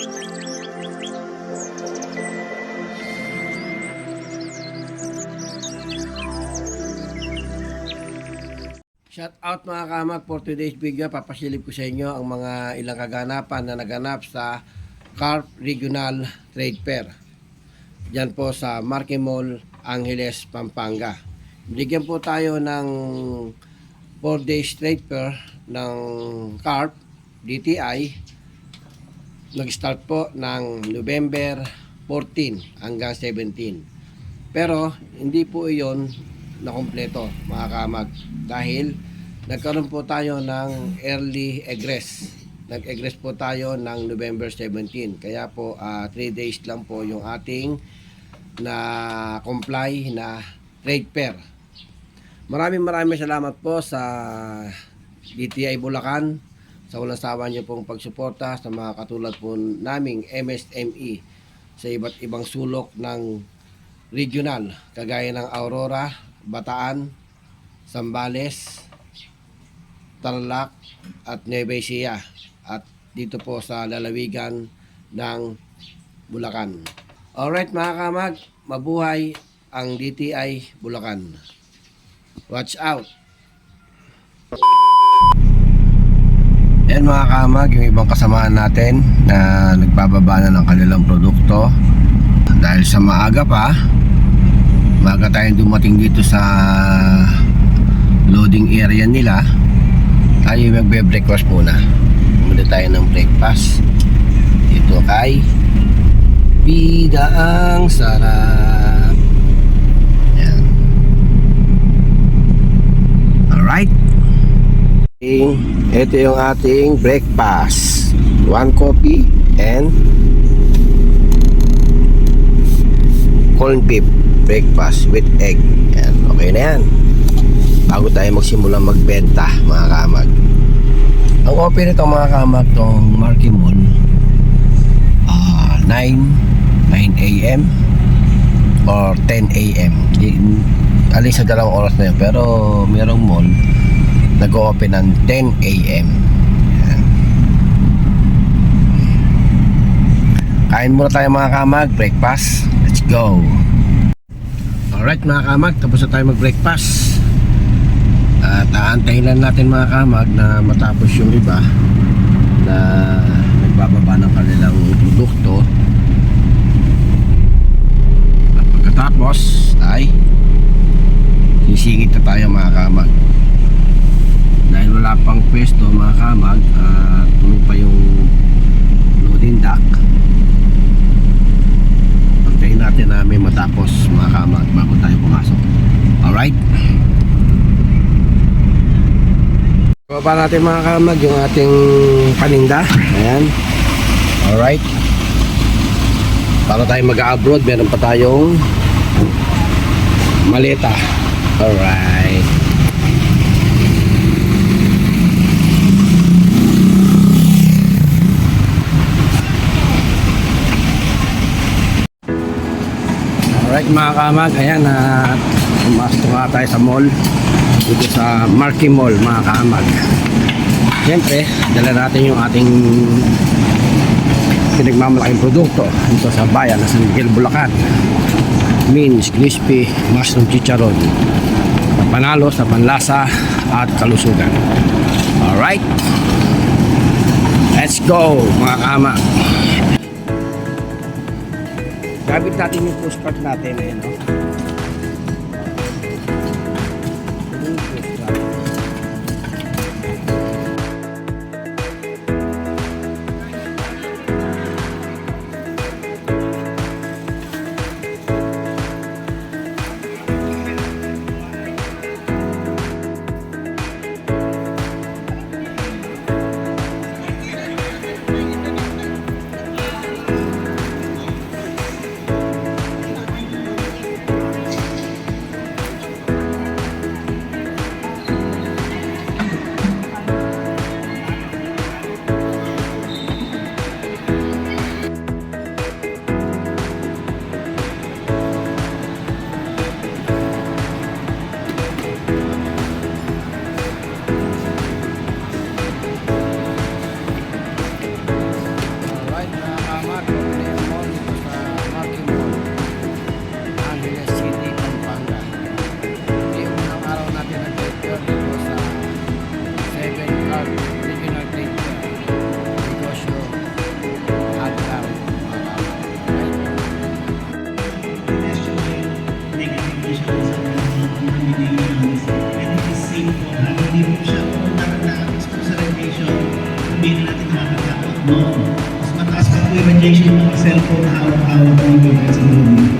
Shout out mga kamag for today's video. Papasilip ko sa inyo ang mga ilang kaganapan na naganap sa Carp Regional Trade Fair. Diyan po sa Marque Mall, Angeles, Pampanga. Bigyan po tayo ng 4 days trade fair ng Carp DTI. Nag-start po ng November 14 hanggang 17. Pero hindi po iyon na kompleto mga kamag. Dahil nagkaroon po tayo ng early egress. Nag-egress po tayo ng November 17 kaya po 3 days lang po yung ating na comply na trade fair. Maraming maraming salamat po sa DTI Bulacan sa walang sawa niyo pong pagsuporta sa mga katulad po naming MSME sa iba't ibang sulok ng regional kagaya ng Aurora, Bataan, Sambales, Tarlac at Nueva Ecija at dito po sa lalawigan ng Bulacan. Alright mga kamag, mabuhay ang DTI Bulacan. Watch out! Yan mga kamag, yung ibang kasamaan natin na nagbababa na ng kanilang produkto. Dahil sa maaga pa Baga tayong dumating dito sa loading area nila tayo magbe-breakfast muna. Muna tayo ng breakfast. Ito kay Pida ang sarap. Yan alright ito yung ating breakfast one coffee and corn beef breakfast with egg. Yan, okay na yan. Bago tayo magsimula magbenta, mga kamag. Ang open nito mga kamag, tong Marky Mall, ah 9, 9 a.m. or 10 a.m. Alin sa dalawang oras na yun. Pero merong mall, nag-open ng 10 a.m. Kain muna tayo mga kamag, breakfast. Let's go! Alright mga kamag, tapos na tayo mag-breakfast At aantayin lang natin mga kamag na matapos yung iba Na nagbababa ng kanilang produkto At pagkatapos ay Sisingit na tayo mga kamag Dahil wala pang pwesto mga kamag At puno pa yung loading dock Antayin natin na may matapos mga kamag bago tayo pumasok. Alright? Baba natin mga kamag yung ating paninda. Ayan. Alright. Para tayo mag-abroad, meron pa tayong maleta. Alright. Mga kamag, ayan at pumasok nga tayo sa mall dito sa Marky Mall mga kamag. Siyempre, dala natin yung ating pinagmamalaking produkto dito sa bayan sa San Miguel, Bulacan. Means, crispy, mushroom chicharon. Panalo sa panlasa at kalusugan. Alright? Let's go mga kamag. Gamit natin yung postcard natin eh, no? Implementation ng cellphone hawak-hawak dito sa loob.